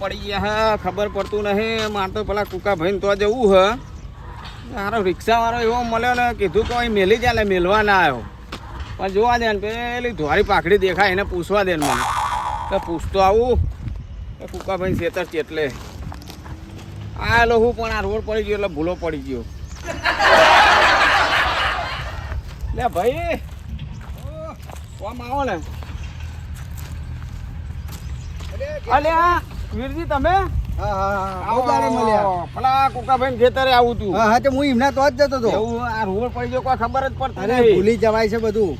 પડી ગયા હા, ખબર પડતું નહીં. મારે તો પેલા કુકા ભાઈ તો જવું હે. મારો રિક્ષાવાળો એવો મળ્યો ને, કીધું કે અહીં મેલી જાય મેલવા ના આવ્યો. પણ જોવા દે ને, પેલી ધોરી પાખડી દેખાય, એને પૂછવા દે મને. તો પૂછતો આવું એ કુકા ભાઈ છેતર ચેટલે. આ આલો હું પણ આ રોડ પડી ગયો, એટલે ભૂલો પડી ગયો. લે ભાઈ કોમ આવો ને. અલે આ વીરજી તમે. પેલા કુકાભાઈ ખેતરે આવું તું. હા તો હું એમના તો જ જતો હતો. એવું આ રોડ પડી ગયો કોઈ ખબર જ પડતી અરે ભૂલી જવાય છે બધું.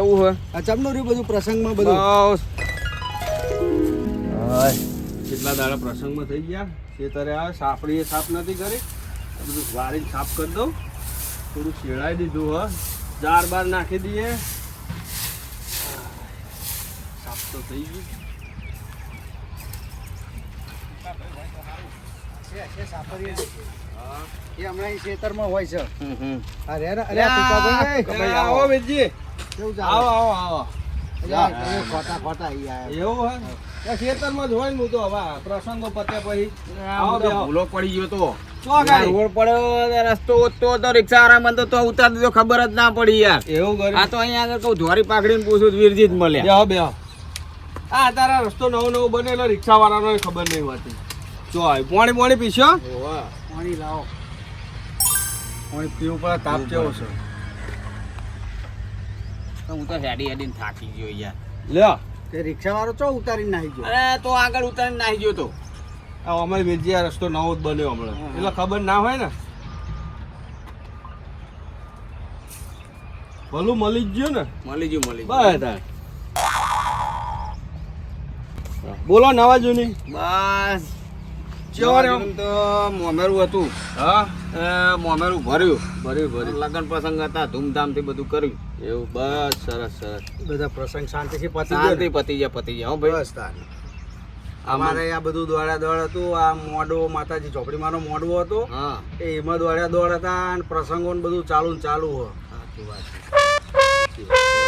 એવું હે. આ ચમનું રહ્યું બધું પ્રસંગમાં બધું? કેટલા દાડા પ્રસંગમાં થઈ ગયા? ખેતરે આ સાપડીએ સાફ નથી કરી. બધું વારી સાફ કરી દઉં. થોડું શેડાઈ દીધું હ. ચાર બાર નાખી દઈએ. સાફ તો થઈ ગયું એ હમણાં અહીં ખેતરમાં હોય છે. હમ હમ. અરે અરે અરે આ ટૂંકાભાઈ, અરે આવો. બેનજી. કેવું આવો આવો આવો. ખોટા ખોટા એવું હે ખેતરમાં જ હોય ને હું તો હવે પ્રસંગો પત્યા પછી. આવો આ બેહો. ભૂલો પડી ગયો તો. રોડ પડ્યો રસ્તો તો તો રિક્ષા વાળા મને તો ઉતાર દીધો ખબર જ ના પડી યાર. એવું કર્યું. આ તો અહીંયા આગળ કહું ધોરી પાકડીને પૂછું તો વીરજી જ મળ્યા. બે બેહો. આ તારા રસ્તો નવો નવો બનેલો રિક્ષા વાળાનો ખબર નહીં હોતી. જો પાણી પોણી પોણી પીશો પાણી લાવો. પોણી પીવું પડે તાપ કેવો છે? તો હું તો હેડી હેડીને થાકી ગયો યાર. લ્યો. તે રિક્ષાવાળો ચો ઉતારીને નાહી ગયો? અરે તો આગળ ઉતારીને નાહી ગયો તો. આ અમારી વીરજી આ રસ્તો નવો જ બન્યો હમણાં. એટલે ખબર ના હોય ને? ભલું મળી જ ગયું ને? મળી ગયું મળી બસ બોલો નવા જૂની બસ. તો મોમેરું હતું. હા? મોમેરું ભર્યું. ભર્યું ભર્યું. લગ્ન પ્રસંગ હતા ધૂમધામથી બધું કર્યું. એવું બસ સરસ સરસ. બધા પ્રસંગ શાંતિથી પતી શાંતિ? પતી ગયા પતી ગયા. હો ભાઈ. બસ અમારે આ બધું દોડ્યા દોડ હતું. આ મોડો માતાજી ચોપડીમાંનો મોડવો હતો. એ એમાં દોડ્યા દોડ હતા અને પ્રસંગો ને બધું ચાલુ ને ચાલુ હો. સાચી વાત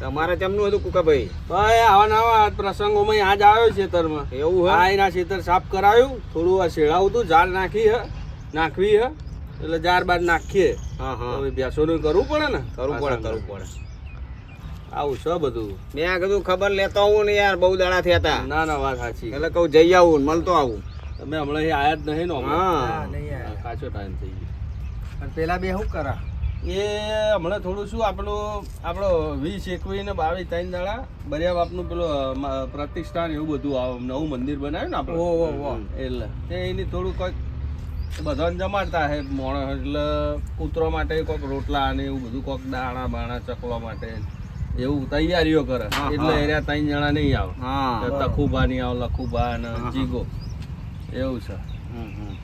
તમારે તેમનું હતું કુકાભાઈ? ભાઈ આવા નવા પ્રસંગોમાં આજ આવ્યો ખેતરમાં એવું હે? એના ખેતર સાફ કરાયું થોડું આ શેળાવું હતું ઝાડ નાખી હ નાખવી હ એટલે ઝાડ બાદ નાખીએ. હા હા. હવે બેસોનું કરવું પડે ને? કરવું પડે કરવું પડે. આવું છે બધું. મેં આ કીધું ખબર લેતો આવું ને યાર બહુ દાડા થયા હતા ના ના વાત સાચી. એટલે કહું જઈ આવું ને મળતો આવું. તમે હમણાં અહીં આયા જ નહીં ને હા. નહીં. કાચો ટાઈમ થઈ ગયો. અને પેલા બે શું કરા? એ હમણાં થોડું શું આપણું આપણો વીસ એકવીસ ને બાવીસ ત્રણ દાડા બરિયા બાપનું પેલું પ્રતિષ્ઠાન એવું બધું નવું મંદિર બનાવ્યું ને આપણે. એટલે તે એની થોડું કંઈક બધાને જમાડતા હે મોણસ એટલે કૂતરો માટે કોઈક રોટલા અને એવું બધું કોઈક દાણા બાણા ચકવા માટે એવું તૈયારીઓ કરે એટલે. એરિયા ત્રણ જણા નહીં આવે હા તખુબા નહીં આવે લખુભા અને. જીગો એવું છે હમ, હમ.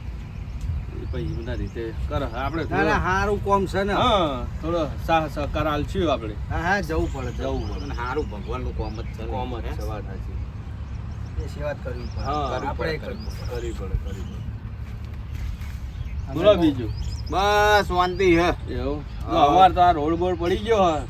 પછી બધા રીતે કર. આપણે સારું કોમ છે ને. હા થોડો સાહ સહકાર આલશું આપણે. હા હા જવું પડે જવું પડે. હારું ભગવાનનું કોમ જ છે કોમ જ છે વાત સાચી એ સેવા કરવી પડે. આપણે કરવી કરવી પડે, કરવી પડે. કરવી પડે. પડે. બોલો બીજું. બસ શાંતિ હે. એવું? હા. તો અમાર તો આ રોડ બોડ પડી ગયો હા.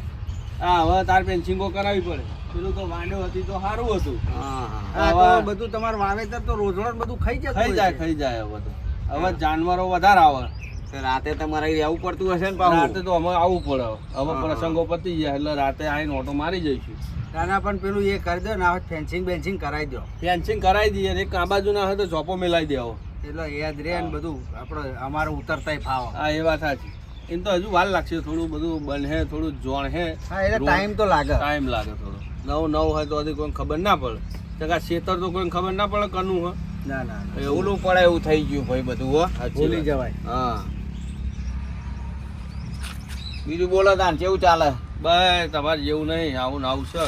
હા હવે તાર પેન્સિંગો કરાવી પડે. પેલું તો વાંડો હતી તો સારું હતું. હા હા. બધું તમારું વાવેતર તો રોજ રોજ બધું ખાઈ જાય ખાઈ જાય. ખાઈ જાય હવે તો. હવે જાનવરો વધારે આવે. તો રાતે તમારે રહેવું પડતું હશે ને રાતે તો અમે આવવું પડે. હવે. પ્રસંગો પતી જાય એટલે રાતે આવીને ઓટો મારી જઈશું. નાના પણ પેલું એ કરી દો ને ફેન્સિંગ બેન્સિંગ કરાવી દો. ફેન્સિંગ કરાવી દઈએ ને એક આ બાજુ ના હોય તો ચોપો મિલાવી દેવો. એટલે યાદ રહે ને બધું. આપણે અમારે ઉતરતાય ફાવ. હા એ વાત સાચી. એમ તો હજુ વાર લાગશે થોડું બધું બને થોડું જોણ હે. હા એટલે ટાઈમ તો લાગે. ટાઈમ લાગે થોડો. નવું નવું હોય તો હજી કોઈ ખબર ના પડે. ચકા શેતર તો કોઈ ખબર ના પડે કનું હોય. ના ના. એવું ઓલું પડે એવું થઈ ગયું ભાઈ બધું હો. ભૂલી જવાય. હા. બીજું બોલો તાન કેવું ચાલે? બસ તમારે જેવું નહીં આવું ને આવું છે.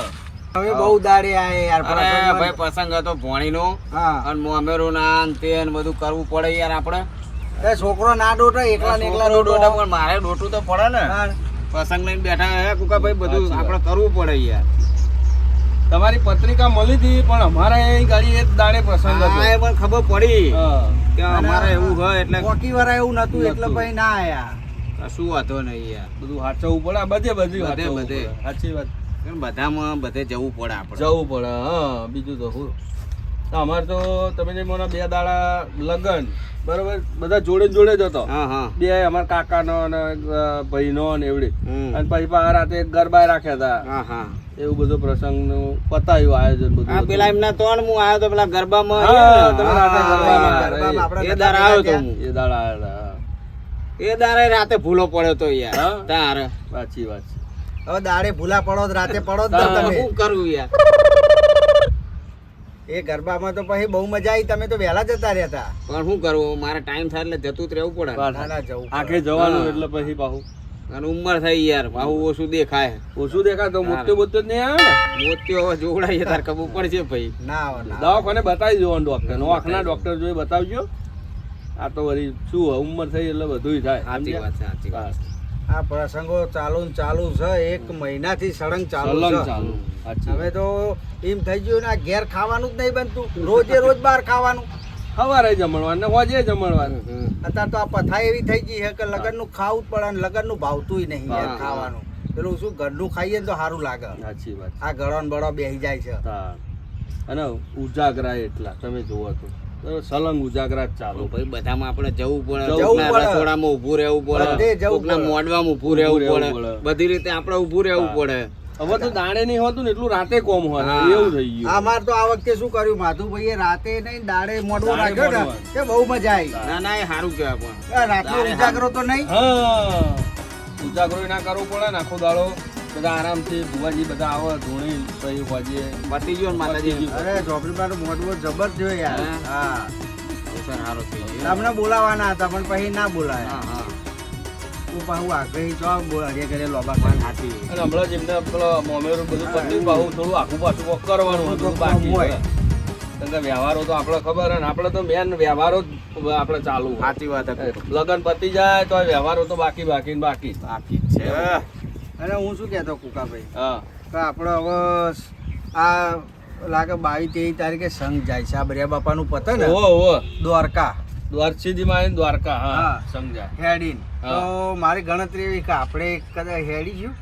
હવે બહુ દાડે આયા યાર અરે ભાઈ પ્રસંગ હતો ભોણીનો. હા. અને મોમેરું ના તે ને બધું કરવું પડે યાર આપણે. એ છોકરો ના ડોટો એકલા ને એકલા ડોટો. પણ મારે ડોટું તો પડે ને. હા. પ્રસંગ લઈને બેઠા હે કુકા ભાઈ બધું આપણે કરવું પડે યાર. તમારી પત્રિકા મળી હતી પણ અમારે અહીં ગાડી એક દાડે પ્રસંગ હતી. એ પણ ખબર પડી. કે અમારે એવું હોય એટલે કોકી વાળા એવું નતું એટલે ભાઈ ના આયા. કશું વાંધો નહીં યાર. બધું હાચવવું પડે બધે બધું બધે, બધે. સાચી વાત. બધામાં બધે જવું પડે આપણે. જવું પડે હા બીજું તો હું અમારે તો તમે જે મને બે દાડા લગન બરોબર બધા જોડે જોડે જ હતો. હા હા. બે અમારા કાકાનો અને ભાઈનો ને એવડી. અને પછી પાછા રાતે ગરબા રાખ્યા હતા. હા હા. એવું બધું પ્રસંગનું પતાયું આયોજન બધું પેલા એમના ત્રણ હું આવ્યો તો પેલા ગરબામાં એ દાર આવ્યો તો એ દારે રાતે ભૂલો પડ્યો તો યાર? તાર. સાચી વાત છે હવે દાડે ભૂલા પડો રાતે પડો તમે. શું કરવું યાર? એ ગરબામાં તો પછી બહુ મજા આવી તમે તો વહેલા જતા રહ્યા હતા પણ શું કરવું મારે ટાઈમ થાય એટલે જતું જ રહેવું પડે. ને. ના ના જવું આખે જવાનું એટલે પછી પાછું. અને ઉંમર થઈ યાર બાહુ ઓછું દેખાય. ઓછું દેખાય તો બોતું જ નહીં આવે? ને મોતિયો હવે જોવડાઈએ તાર ખબર પડશે ભાઈ. ના આવે ના. દવાખાને બતાવી દેવાનું ડોક્ટર નોખના ડોક્ટર જોઈ બતાવજો. આ તો વળી શું હોય, ઉંમર થઈ એટલે બધું થાય. સાચી વાત છે સાચી વાત આ પ્રસંગો ચાલુ ને ચાલુ છે એક મહિનાથી સળંગ ચાલુ ચાલુ. હવે તો એમ થઈ ગયું ને આ ઘેર ખાવાનું જ નહીં બનતું. રોજે રોજ બહાર ખાવાનું. સવારે જમણવાનું ને હોજે જમણવાનું અત્યારે તો આ પથાઈ એવી થઈ ગઈ છે કે લગનનું ખાવું જ પડે લગન લગનનું ભાવતું નહીં ખાવાનું. પેલું શું ઘરનું ખાઈએ તો સારું લાગે. સાચી વાત. આ ગળો ને બળો બેસી જાય છે. અને ઉજાગરા એટલા તમે જુઓ તો. સલંગ ઉજાગરા જ ચાલુ. ભાઈ બધામાં આપણે જવું પડે. જવું પડે. રસોડામાં ઊભું રહેવું પડે. પડે. ઊભું રહેવું પડે. બધી રીતે આપણે ઊભું રહેવું પડે. હવે તો દાડે નહીં હોતું ને એટલું રાતે કોમ હોય. એવું થઈ ગયું. અમાર તો આ વખતે શું કર્યું? માધુભાઈએ રાતે નહીં દાડે મોડવો રાખ્યો ને કે બહુ મજા આવી. ના ના એ સારું કહેવાય પણ. રાતનો ઉજાગરો તો નહીં? હા. ઉજાગરો ના કરવો પડે ને આખો દાડો બધા આરામથી ભુવાજી બધા આવે ધૂણી પછી હોજે. પતી ગયો માતાજી. અરે ઝોપડીમાં મોટવો જબર થયો યાર. હા. હા. સારો થઈ ગયો તમને બોલાવાના હતા પણ પછી ના બોલાયા. હા. હા હું પાછું આગ્રહી તો બોલાડીએ કરે લોબા ખાન સાચી અને હમણાં જેમને પેલો મોમેરું બધું પત્યું પાછું થોડું આખું પાછું કોક કરવાનું બધું બાકી હોય. હોય કે વ્યવહારો તો આપણે ખબર હે ને આપણે તો મેન વ્યવહારો આપણે ચાલુ સાચી વાત હતી લગન પતી જાય તો વ્યવહારો તો બાકી બાકી ને બાકી. બાકી છે. અને હું શું કહેતો કુકાભાઈ? હા. કે આપણે હવે આ લાગે બાવીસ તેવીસ તારીખે સંઘ જાય છે. આ બરિયા બાપાનું પતન ને દ્વારકા. દ્વારસીધીમાં આવીને દ્વારકા હા. સમજાય. હેડીન. તો મારી ગણતરી એવી કે આપણે કદાચ હેડી ગયું?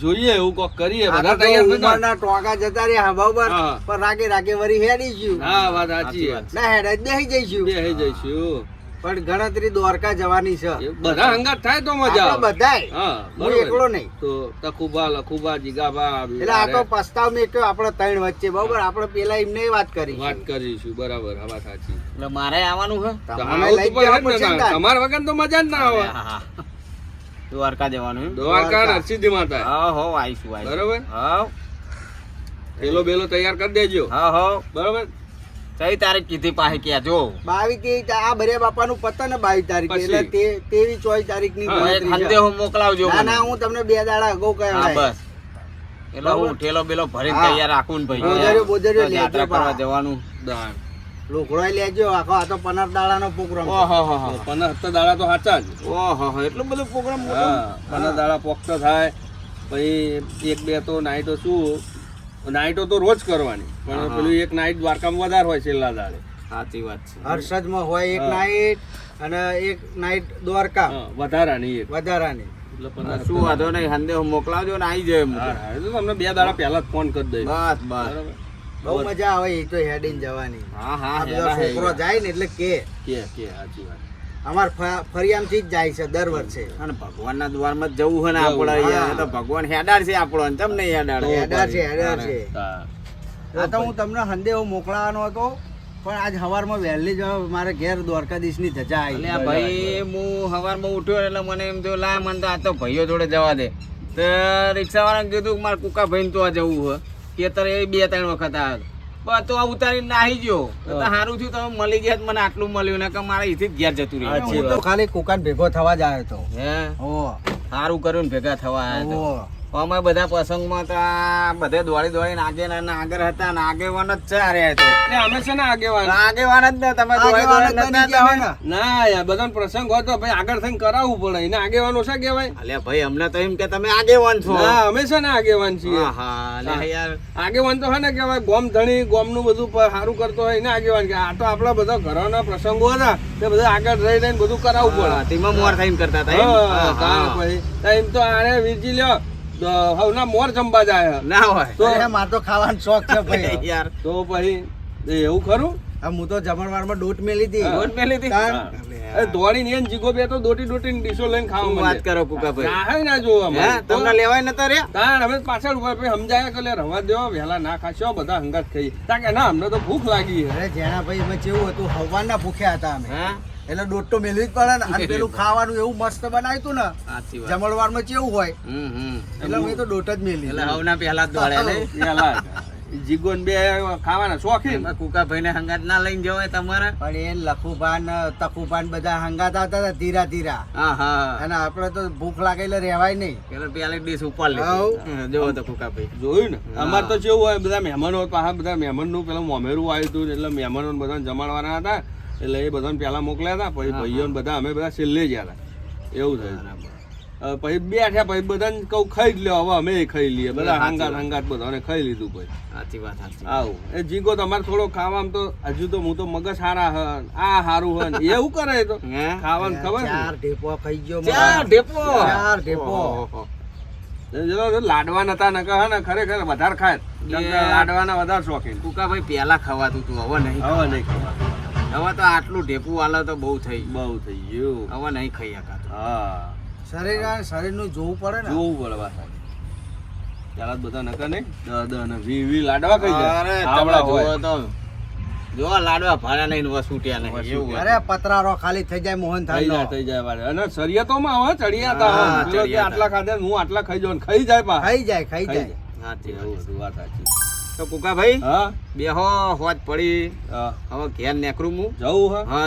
જોઈએ એવું કોક કરીએ. બધા તૈયાર થઈ. ઉંમરના ટોંકા જતા રહ્યા હા બરોબર? પણ રાગે રાગે વરી હેડી ગયું. હા વાત સાચી. ના હેડ જ બેસી જઈશું. બેસી જઈશું. પણ ગણતરી દ્વારકા જવાની છે. બધા હંગાત થાય તો મજા આવે. બધાય. હું એકલો નહીં. તો તકુબા લખુબા જીગાબા એટલે આ તો પસ્તાવ મેં કયો આપણે ત્રણ વચ્ચે બરોબર? આપણે પેલા એમને વાત કરી વાત કરીશું બરાબર હા વાત સાચી. એટલે મારે આવવાનું છે? તમારે લઈ. તમારા. વગર તો મજા જ ના આવે. હા, હા. દ્વારકા જવાનું દ્વારકા. નરસિંહ માતા હા હો આવીશું આવીશું. બરોબર? હા. પેલો બેલો તૈયાર કરી દેજો. હા હો. બરોબર? કઈ તારીખ કીધી પાસે ક્યાં જો. બાવીસ તેવીસ આ બરિયા બાપાનું પતન ને બાવીસ તારીખ એટલે તે તેવીસ ચોવીસ તારીખની હા, છે. સંદેહો મોકલાવજો ના ના હું તમને બે દાડા અગાઉ હા બસ. એટલે હું. ઠેલો બેલો ભરીને હા. તૈયાર રાખું ને ભાઈ. બોજરીઓ તો યાત્રા કરવા જવાનું. દાણ લોકડો લેજો આખો આ તો પંદર દાડાનો પ્રોગ્રામ. ઓહો હો હો. પંદર હપ્તા દાડા તો સાચા જ. ઓહો હો એટલો બધો પ્રોગ્રામ હા પંદર દાડા પોખતો થાય. પછી એક બે તો નાઈટો શું? નાઈટો તો રોજ કરવાની. પણ પેલું એક નાઈટ દ્વારકામાં વધારે હોય છેલ્લા દાડે. સાચી વાત છે. હર્ષદમાં હોય એક નાઇટ નાઈટ અને એક નાઈટ દ્વારકા. વધારાની એક. વધારાની. શું વાંધો નહીં સંદેહો મોકલાવજો ને આવી જાય તમને બે દાડા પહેલા જ ફોન કરી દઈશ. બસ બસ. બરાબર? બહુ મજા આવે એ તો હેડીને જવાની. હા હા બધા છોકરો જાય ને એટલે કે. કે કે સાચી વાત. અમાર ફ- ફરિયામથી જ જાય છે દર વર્ષે. અને ભગવાનના દ્વારમાં જ જવું હોય ને જવું, આપણે અહીંયા તો ભગવાન હેડાર છે આપણો ને તમને હેડાર હેડાર છે હેડાર છે. હા. આ તો હું તમને સંદેહો મોકલાવાનો હતો પણ આજ સવારમાં વહેલી જ મારે ઘેર દ્વારકાધીશની ધજા આવી. આ ભાઈ હું સવારમાં ઉઠ્યો એટલે મને એમ થયું લા મને તો આ તો ભાઈઓ જોડે જવા દે. તો રિક્ષાવાળાને કીધું કે મારે કુકા ભાઈને તો આ જવું હોય ખેતર એ બે ત્રણ વખત આવ્યો તો ઉતારી ઉતારીને નાહી ગયો. તો સારું થયું તમે મળી ગયા તો મને આટલું મળ્યું ને કે મારે અહીંથી જ ઘેર જતું રહ્યું. હું તો ખાલી કુકાન ભેગો થવા જ આવ્યો હતો. હે? ઓ સારું કર્યું ને ભેગા થવા આવ્યો તો. અમે બધા પ્રસંગમાં તો બધે દોડી દોડી નાગે નાગર હતા ને આગેવાન જ છે અરે તો. અમે છે ને આગેવાન. આગેવાન જ ને તમે. ને. યાર બધા પ્રસંગ હોય તો ભાઈ આગળ થઈને કરાવવું પડે. એને આગેવાનો છે કહેવાય? અલે ભાઈ અમને તો એમ કે તમે આગેવાન છો. હા અમે છે ને આગેવાન છીએ. હા યાર. આગેવાન તો હે ને કહેવાય ગોમ ધણી ગોમનું બધું સારું કરતો હોય એને આગેવાન કે આ તો આપણા બધા ઘરોના પ્રસંગો હતા તે બધા આગળ રહી રહીને બધું કરાવવું પડે. તેમાં મોર થઈને કરતા હતા એમ? હા, ભાઈ. તાણ એમ તો આને વીજી લ્યો હવના મોર જમવા જાય. ના હોય. તો મારે તો ખાવાનો શોખ છે ભાઈ. યાર. તો પછી એવું ખરું? આ હું તો જમણવારમાં દોટ મેલી હતી. દોઢ મેલી હતી? દોડી ને જીગો બે તો દોટી દોટીને ડીશો લઈને ખાવા વાત. કરો કુકાભાઈ નાહે ના જોવા હે તમને લેવાય નતા રે તાણ હવે પાછળ ઊભા પછી સમજાયા કે લે રવા દેવા વેલા ના ખાશો બધા હંગાત ખાઈ તા કે ના અમને તો ભૂખ લાગી અરે જેના ભાઈ અમે જેવું હતું હવાના ભૂખ્યા હતા અમે. હે? એટલે દોટ તો મેલવી જ પડે ને અને પેલું ખાવાનું એવું મસ્ત બનાવ્યું હતું ને જમણવારમાં કેવું હોય. એટલે મેં તો દોટ જ મેલી. એટલે હવના પહેલા જ દોડ્યા ને? વહેલા જ. જીગો ને બે ખાવાના શોખીન. એમાં કુકાભાઈને હંગાત ના લઈને જવાય તમારે. પણ એ લખુભાન તખુભાન બધા હંગાત આવતા હતા ધીરા ધીરા. હા હા અને આપણે તો ભૂખ લાગે એટલે રહેવાય નહીં. પેલા પેલા ડીશ ઉપર લે જોવો તો કુકાભાઈ. જોયું ને? અમાર તો જેવું હોય બધા મહેમાનો પાછા બધા મહેમાનનું પેલું મોમેરું આવ્યું હતું એટલે મહેમાનો બધાને જમાડવાના હતા. એટલે એ બધાને પહેલા મોકલ્યા હતા. પછી ભાઈઓ બધા અમે બધા છેલ્લે ગયા હતા. એવું થયું. પછી બેઠ્યા પછી બધાને કહું ખાઈ જ લ્યો હવે અમે ખાઈ લઈએ. બધા સાચી હંગાત બધાને ખાઈ લીધું પછી. સાચી વાત સાચી આવું. એ જીગો તમારે થોડો ખાવામાં તો હજુ તો હું તો મગજ સારા હ આ સારું હન એવું કરે તો. ખાવાનું ખબર ચાર ઢેપો ખાઈ ગયો ચાર ઢેપો? ચાર ઢેપો. જો લાડવા નતા ન કહે ને ખરેખર વધારે ખાય. લાડવાના વધારે શોખીન. કુકાભાઈ પહેલા ખવાતું તું હવે નહીં હવે નહીં ખવાતું. હવે તો આટલું ઢેપું વાલો તો બહુ થઈ બહુ થઈ ગયું. હવે નહીં ખાઈ શકાતું. હા. શરીર શરીરનું જોવું પડે ને. જોવું પડે પાછા પેલા બધા નકા નહીં. દસ દસ ને વી વી લાડવા કઈ જાય આવડા હોય. તો. જો લાડવા ભાડા નહીં ને વસૂટ્યા નહીં. એવું અરે પતરારો ખાલી થઈ જાય મોહન થઈ જાય થાય થઈ જાય વારે. અને સરિયતોમાં હવે ચડિયાતા. આટલા ખાધા હું આટલા ખાઈ જાઉં ખાઈ જાય પા ખાઈ જાય ખાઈ જાય. સાચી એવું વાત સાચી. તો કુકાભાઈ હા? બેહો હોજ પડી. હા. હવે ઘેર નેકરું હું. જવું હા? હા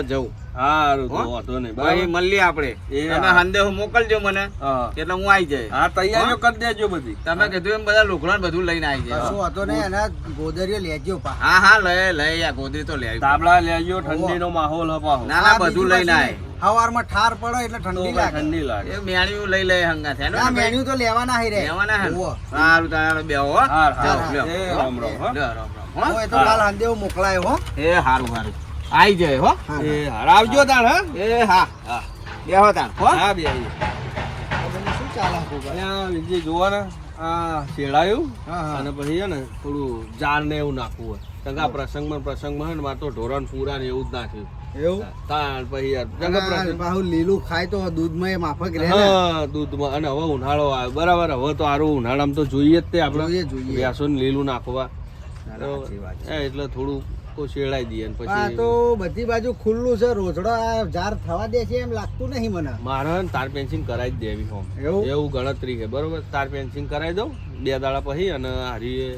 સારું તો વાંધો નહીં ભાઈ મળીએ આપણે. તમે સંદેહો મોકલજો મને એટલે હું આવી જાય. હા તૈયારીઓ કરી દેજો બધી. તમે કીધું એમ બધા લુગડા બધું લઈને આવી જાય. શું વાંધો નહીં એના ગોદરીઓ લેજો પા. હા હા લઈ લઈ આ ગોદરી તો લઈ તાબડા લેજો ઠંડીનો માહોલ હપાવો ના ના બધું લઈને કશું હવારમાં ઠાર પડે એટલે ઠંડી લાગે. ઠંડી લાગે. એ મેણ્યું લઈ લે હંગા થયા ના મેણ્યું તો લેવાના હી રે. લેવાના હે સારું તારે બે હો. હા. રામ રામ, હો. લ્યો, રામ રામ, હો? એ તો કાલ હાંદેવ મોકલાયો હો. એ હારું હારું. આઈ જાય હો. એ આવજો તાણ હા. એ હા હા. બેહો તાણ હો. હા બે આવી શું ચાલે ત્યાં જે બીજી જોવા ને આ શેડાયું. અને પછી છે ને થોડું જાર ને એવું નાખવું હોય. આ પ્રસંગમાં પ્રસંગમાં ને મારે તો ઢોરણ પૂરા ને એવું જ નાખ્યું. એવું? તાણ પછી યાર લીલું ખાય તો દૂધમાં એ માફક રહે હા દૂધમાં. અને હવે ઉનાળો આવ્યો બરાબર હવે તો આરું ઉનાળામાં તો જોઈએ જ તે આપણે. જોઈએ, જોઈએ. લીલું નાખવા. એટલે થોડું કોઈ શેડાઈ દઈએ અને આ પછી તો બધી બાજુ ખુલ્લું છે રોજડો આ જાર થવા દે છે એમ લાગતું નહીં મને. મારે તાર પેન્સિંગ કરાવી જ દેવી હોમ. એવું? એવું ગણતરી છે બરોબર? તાર પેન્સિંગ કરાવી દઉં બે દાડા પછી અને હારી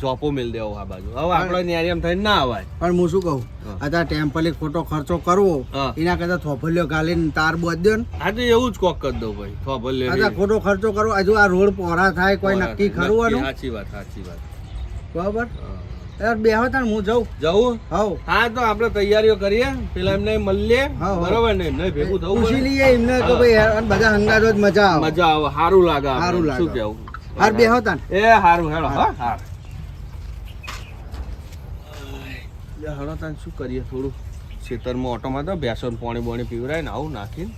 ચોપો મેલ દેવો આ બાજુ. હવે આપણે ન્યારી એમ થઈને ના અવાય. પણ હું શું કહું. અત્યારે ટેમ્પલે ખોટો ખર્ચો કરવો એના કરતા થોભલિયો ગાલીને તાર બોધ દો ને. હા તો એવું જ કોક કરી દઉં ભાઈ થોફલ્યો અત્યારે ખોટો ખર્ચો કરવો હજુ આ રોડ પહોળા થાય કોઈ નક્કી ખરું સાચી વાત સાચી વાત. બરાબર? બેહો તાર હું જઉં. જવું? હવ. હા તો આપણે તૈયારીઓ કરીએ. પેલા એમને મળીએ. બરોબર ને? એમને ભેગું થવું પૂછી લઈએ એમને તો ભાઈ બધા હંગાતો જ મજા આવે. મજા આવે. સારું લાગે સારું સારું શું લાગે. કેવું? હાર બેહો તાણ. એ સારું હેડો. હા હા. હેડો તાન શું કરીએ? થોડું ખેતરમાં ઓટોમાં તો બેસો પાણી બોણી પીવરાય ને આવું નાખીને.